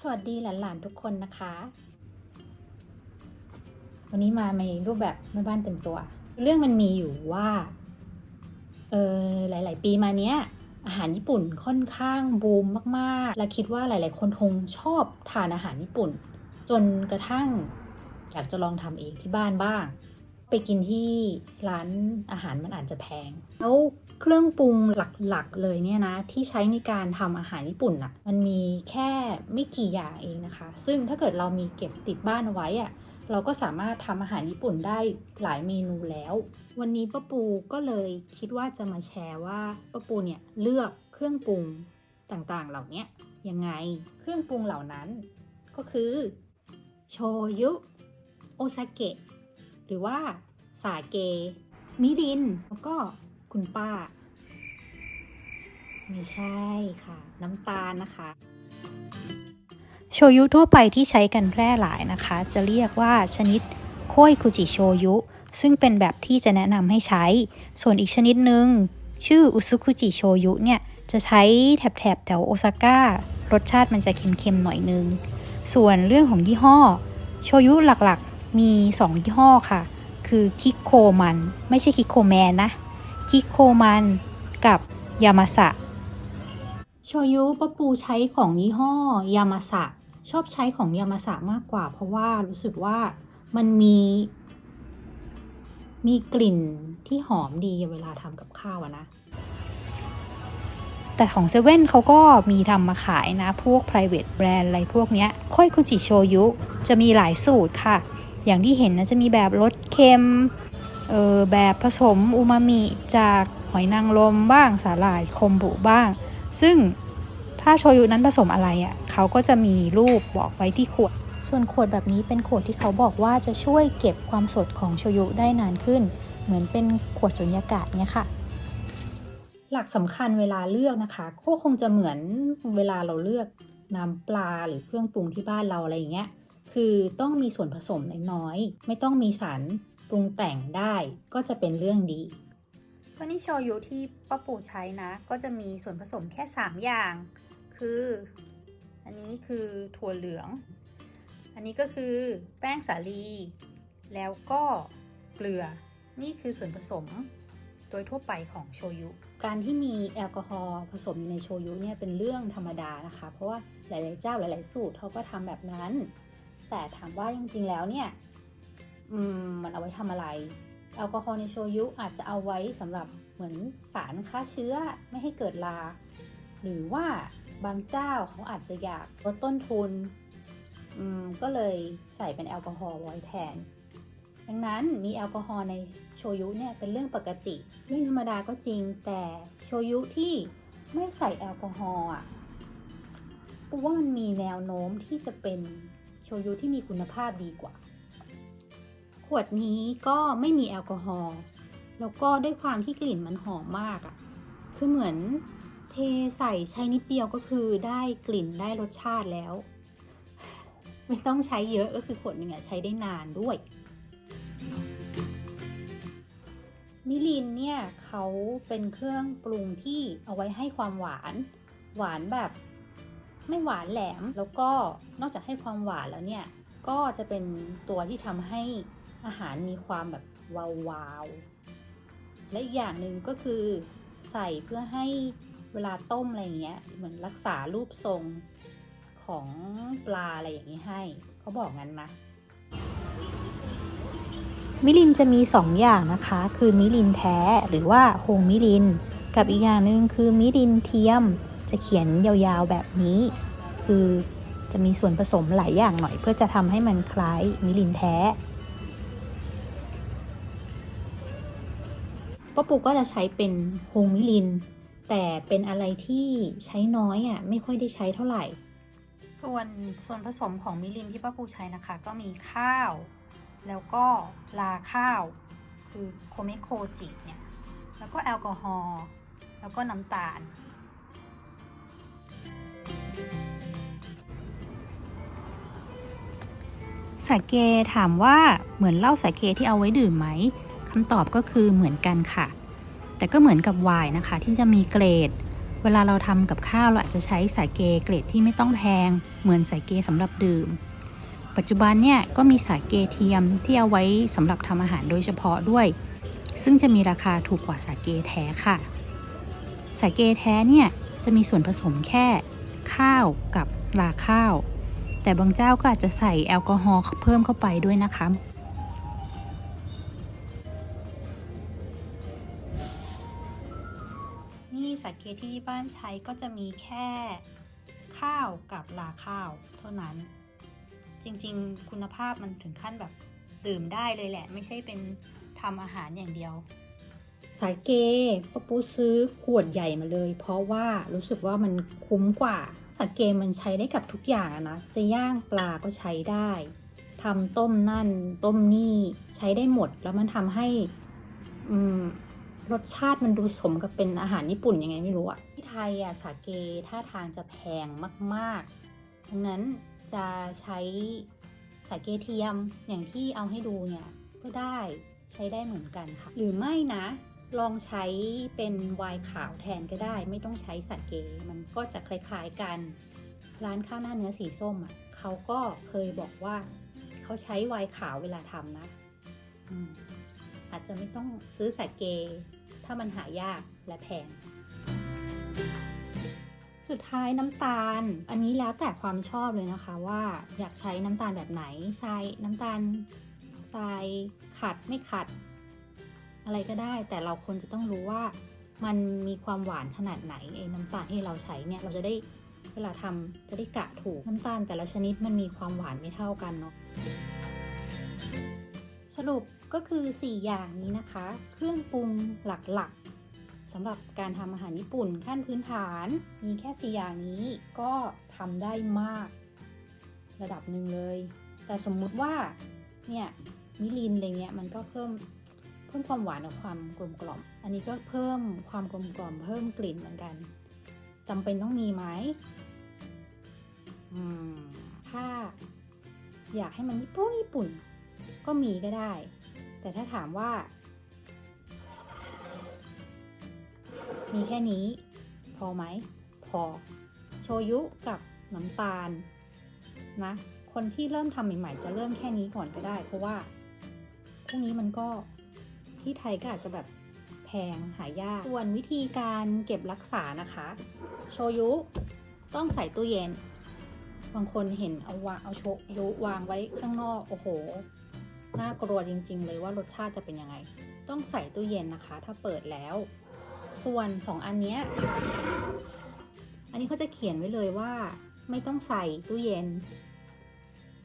สวัสดีหลานๆทุกคนนะคะ วันนี้มาในรูปแบบแม่บ้านเต็มตัว เรื่องมันมีอยู่ว่าเออหลาย ๆ ปีมาเนี้ย อาหารญี่ปุ่นค่อนข้างบูมมาก ๆ และคิดว่าหลาย ๆ คนคงชอบทานอาหารญี่ปุ่น จนกระทั่ง อยากจะลองทำเองที่บ้านบ้าง ไปกินที่ร้านอาหารมันอาจจะแพง แล้วเครื่องปรุงหลักๆเลยเนี่ยนะที่ใช้ในการทำอาหารญี่ปุ่นอะมันมีแค่ไม่กี่อย่างเองนะคะ ซึ่งถ้าเกิดเรามีเก็บติดบ้านเอาไว้อะเราก็สามารถทำอาหารญี่ปุ่นได้หลายเมนูแล้ว วันนี้ป้าปูก็เลยคิดว่าจะมาแชร์ว่าป้าปูเนี่ยเลือกเครื่องปรุงต่างๆ เหล่านี้ยังไง เครื่องปรุงเหล่านั้นก็คือ โชยุ โอซาเกะหรือว่าสาเก มิริน แล้วก็คุณป้า ไม่ใช่ค่ะ น้ำตาลนะคะ โชยุทั่วไปที่ใช้กันแพร่หลายนะคะ จะเรียกว่าชนิดโคยคุจิโชยุ ซึ่งเป็นแบบที่จะแนะนำให้ใช้ ส่วนอีกชนิดหนึ่งชื่ออุซุคุจิโชยุเนี่ย จะใช้แถบๆแถวโอซาก้ารสชาติมันจะเค็มๆหน่อยนึง ส่วนเรื่องของยี่ห้อ โชยุหลักๆ มี 2 ยี่ห้อค่ะ คือคิโคมัน ไม่ใช่คิโคแมนนะคิโคมันกับยามาสะโชยุปปูใช้ของยี่ห้อยามาสะชอบใช้ของยามาสะมากกว่า เพราะว่ารู้สึกว่ามันมี มีกลิ่นที่หอมดีเวลาทำกับข้าวนะ แต่ของเซเว่นเขาก็มีทำมาขายนะ พวก private brand อะไรพวกเนี้ยค่อยคุจิโชยุ จะมีหลายสูตรค่ะ อย่างที่เห็นนะจะมีแบบรสเค็มเออแบบผสมอูมามิจากหอยนางรมบ้างสาหร่ายคมบุบ้าง ซึ่งถ้าโชยุนั้นผสมอะไรอะ่ะเขาก็จะมีรูปบอกไว้ที่ขวด ส่วนขวดแบบนี้เป็นขวดที่เขาบอกว่าจะช่วยเก็บความสดของโชยุได้นานขึ้น เหมือนเป็นขวดสุญญากาศเนี่ยค่ะ หลักสำคัญเวลาเลือกนะคะก็คงจะเหมือนเวลาเราเลือกน้ำปลาหรือเครื่องปรุงที่บ้านเราอะไรอย่างเงี้ย คือต้องมีส่วนผสมน้อยๆไม่ต้องมีสารปรุงแต่งได้ก็จะเป็นเรื่องดีวันนี้โชยุที่ป้าปู่ใช้นะ ก็จะมีส่วนผสมแค่ 3 อย่าง คือ อันนี้คือถั่วเหลือง อันนี้ก็คือแป้งสาลี แล้วก็เกลือ นี่คือส่วนผสมโดยทั่วไปของโชยุ การที่มีแอลกอฮอล์ผสมอยู่ในโชยุเนี่ยเป็นเรื่องธรรมดานะคะ เพราะว่าหลาย ๆ เจ้าหลาย ๆ สูตรเขาก็ทำแบบนั้น แต่ถามว่าจริงๆแล้วเนี่ยมมันเอาไว้ทำอะไร แอลกอฮอล์ในโชยุอาจจะเอาไว้สำหรับเหมือนสารฆ่าเชื้อไม่ให้เกิดราหรือว่าบางเจ้าเขาอาจจะอยากลดต้นทุนก็เลยใส่เป็นแอลกอฮอล์ไว้แทน ดังนั้นมีแอลกอฮอล์ในโชยุเนี่ยเป็นเรื่องปกติ เรื่องธรรมดาก็จริง แต่โชยุที่ไม่ใส่แอลกอฮอล์อะปูว่ามันมีแนวโน้มที่จะเป็น โชยุที่มีคุณภาพดีกว่า ขวดนี้ก็ไม่มีแอลกอฮอล์แล้วก็ด้วยความที่กลิ่นมันหอมมากอะ คือเหมือนเทใส่ใช้นิดเดียวก็คือได้กลิ่นได้รสชาติแล้ว ไม่ต้องใช้เยอะก็คือขวดหนึ่งอะใช้ได้นานด้วย มิลินเนี่ยเขาเป็นเครื่องปรุงที่เอาไว้ให้ความหวาน หวานแบบ ไม่หวานแหลม แล้วก็นอกจากให้ความหวานแล้วเนี่ย ก็จะเป็นตัวที่ทำให้อาหารมีความแบบวาวๆ และอีกอย่างหนึ่งก็คือใส่เพื่อให้เวลาต้มอะไรเงี้ยเหมือนรักษารูปทรงของปลาอะไรอย่างนี้ให้ เขาบอกงั้นนะมิลินจะมี 2 อย่างนะคะ คือมิลินแท้หรือว่าโฮงมิลิน กับอีกอย่างหนึ่งคือมิลินเทียม จะเขียนยาวๆแบบนี้ คือจะมีส่วนผสมหลายอย่างหน่อย เพื่อจะทำให้มันคล้ายมิลินแท้ป้าปูก็จะใช้เป็นโฮงมิลิน แต่เป็นอะไรที่ใช้น้อยอะไม่ค่อยได้ใช้เท่าไหร่ ส่วนส่วนผสมของมิลินที่ป้าปูใช้นะคะ ก็มีข้าว แล้วก็ลาข้าว คือโคเมโคจิเนี่ยแล้วก็แอลกอฮอล์แล้วก็น้ำตาล สาเกถามว่าเหมือนเหล้าสาเกที่เอาไว้ดื่มไหมคำตอบก็คือเหมือนกันค่ะ แต่ก็เหมือนกับไวน์นะคะ ที่จะมีเกรด เวลาเราทำกับข้าวเราอาจจะใช้สาเกเกรดที่ไม่ต้องแพง เหมือนสาเกสำหรับดื่ม ปัจจุบันเนี่ยก็มีสาเกเทียมที่เอาไว้สำหรับทำอาหารโดยเฉพาะด้วย ซึ่งจะมีราคาถูกกว่าสาเกแท้ค่ะสาเกแท้เนี่ยจะมีส่วนผสมแค่ข้าวกับลาข้าว แต่บางเจ้าก็อาจจะใส่แอลกอฮอล์เพิ่มเข้าไปด้วยนะคะนี่สาเกที่บ้านใช้ก็จะมีแค่ข้าวกับลาข้าวเท่านั้น จริงๆ คุณภาพมันถึงขั้นแบบดื่มได้เลยแหละ ไม่ใช่เป็นทำอาหารอย่างเดียว สาเกป้าปูซื้อขวดใหญ่มาเลย เพราะว่ารู้สึกว่ามันคุ้มกว่า สาเกมันใช้ได้กับทุกอย่างนะ จะย่างปลาก็ใช้ได้ทำต้มนั่นต้มนี่ใช้ได้หมด แล้วมันทำให้รสชาติมันดูสมกับเป็นอาหารญี่ปุ่นยังไงไม่รู้อะที่ไทยอะสาเกท่าทางจะแพงมากๆดังนั้นจะใช้สาเกเทียมอย่างที่เอาให้ดูเนี่ยก็ได้ใช้ได้เหมือนกันค่ะ หรือไม่นะ ลองใช้เป็นไวน์ขาวแทนก็ได้ ไม่ต้องใช้สาเกมันก็จะคล้ายๆกัน ร้านข้าวหน้าเนื้อสีส้มอะเขาก็เคยบอกว่าเขาใช้ไวน์ขาวเวลาทำนะออาจจะไม่ต้องซื้อสาเก ถ้ามันหายากและแพง สุดท้ายน้ำตาล อันนี้แล้วแต่ความชอบเลยนะคะว่าอยากใช้น้ำตาลแบบไหนทรายน้ำตาลทรายขัดไม่ขัด อะไรก็ได้ แต่เราควรจะต้องรู้ว่ามันมีความหวานขนาดไหนไอ้น้ำตาลที่เราใช้เนี่ยเราจะได้เวลาทำจะได้กะถูกน้ำตาลแต่ละชนิดมันมีความหวานไม่เท่ากันเนาะสรุปก็คือ 4 อย่างนี้นะคะ เครื่องปรุงหลักๆสำหรับการทำอาหารญี่ปุ่นขั้นพื้นฐาน มีแค่ 4 อย่างนี้ก็ทำได้มาก ระดับหนึ่งเลย แต่สมมุติว่าเนี่ยมิลินอะไรเงี้ยมันก็เพิ่ม พิ่มความหวานกับความกลมกล่อม อันนี้ก็เพิ่มความกลมกล่อม เพิ่มกลิ่นเหมือนกันจำเป็นต้องมีไหมอืมถ้าอยากให้มันญี่ปุ่นญี่ปุ่น ก็มีก็ได้ แต่ถ้าถามว่า มีแค่นี้ พอไหม พอ โชยุกับน้ำตาล นะ คนที่เริ่มทำใหม่ๆ จะเริ่มแค่นี้ก่อนก็ได้ เพราะว่าพวกนี้มันก็ ที่ไทยก็อาจจะแบบแพงหายาก ส่วนวิธีการเก็บรักษานะคะ โชยุต้องใส่ตู้เย็น บางคนเห็นเอาวางเอาโชยุวางไว้ข้างนอกโอ้โห น่ากลัวจริง ๆ เลยว่ารสชาติจะเป็นยังไง ต้องใส่ตู้เย็นนะคะ ถ้าเปิดแล้ว ส่วนสองอันเนี้ย อันนี้เขาจะเขียนไว้เลยว่า ไม่ต้องใส่ตู้เย็น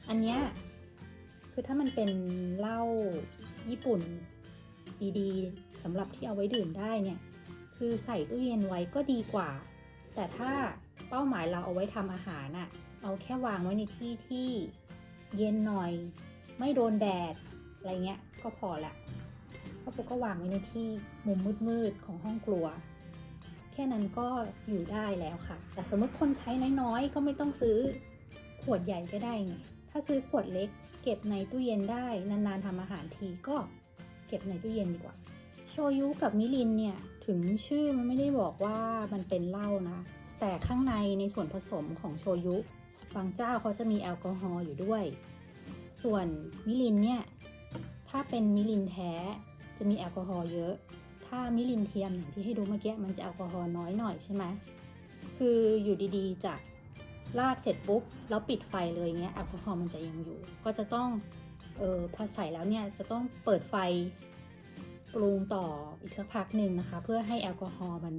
อันเนี้ยคือถ้ามันเป็นเหล้าญี่ปุ่น ดีๆสำหรับที่เอาไว้ดื่มได้เนี่ย คือใส่ตู้เย็นไว้ก็ดีกว่า แต่ถ้าเป้าหมายเราเอาไว้ทำอาหารน่ะ เอาแค่วางไว้ในที่ที่เย็นหน่อย ไม่โดนแดด อะไรเงี้ยก็พอละเพราะปุ๊กก็วางไว้ในที่มุมมืดๆของห้องครัว แค่นั้นก็อยู่ได้แล้วค่ะ แต่สมมติคนใช้น้อยๆ ก็ไม่ต้องซื้อขวดใหญ่ก็ได้ไง ถ้าซื้อขวดเล็ก เก็บในตู้เย็นได้นานๆทำอาหารทีก็ ก็บในตู้เย็นดีกว่า โชยุกับมิรินเนี่ย ถึงชื่อมันไม่ได้บอกว่ามันเป็นเหล้านะ แต่ข้างในในส่วนผสมของโชยุ บางเจ้าเขาจะมีแอลกอฮอล์อยู่ด้วย ส่วนมิรินเนี่ย ถ้าเป็นมิรินแท้จะมีแอลกอฮอล์เยอะ ถ้ามิรินเทียมอย่างที่ให้ดูเมื่อกี้มันจะแอลกอฮอล์น้อยหน่อยใช่ไหมคืออยู่ดีๆจะราดเสร็จปุ๊บแล้วปิดไฟเลยเงี้ยแอลกอฮอล์มันจะยังอยู่ ก็จะต้อง ออพอใส่แล้วเนี่ยจะต้องเปิดไฟปรุงต่ออีกสักพักหนึ่งนะคะ เพื่อให้แอลกอฮอล์มัน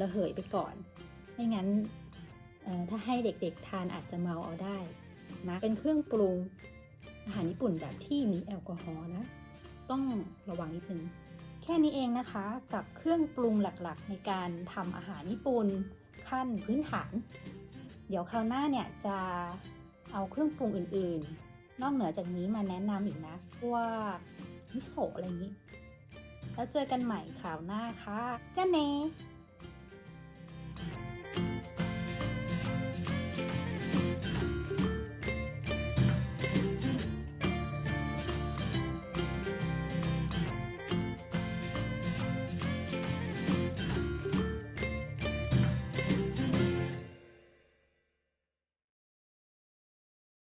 ระเหยไปก่อน ไม่งั้นออถ้าให้เด็กๆทานอาจจะเมาเอาได้นะเป็นเครื่องปรุงอาหารญี่ปุ่นแบบที่มีแอลกอฮอล์นะ ต้องระวังนิดนึงแค่นี้เองนะคะกับเครื่องปรุงหลักๆ ในการทำอาหารญี่ปุ่นขั้นพื้นฐาน เดี๋ยวคราวหน้าเนี่ยจะเอาเครื่องปรุงอื่นๆ นอกเหนือจากนี้มาแนะนำอีกนะว่ามิโซะอะไรนี้ แล้วเจอกันใหม่คราวหน้าค่ะจ้าเน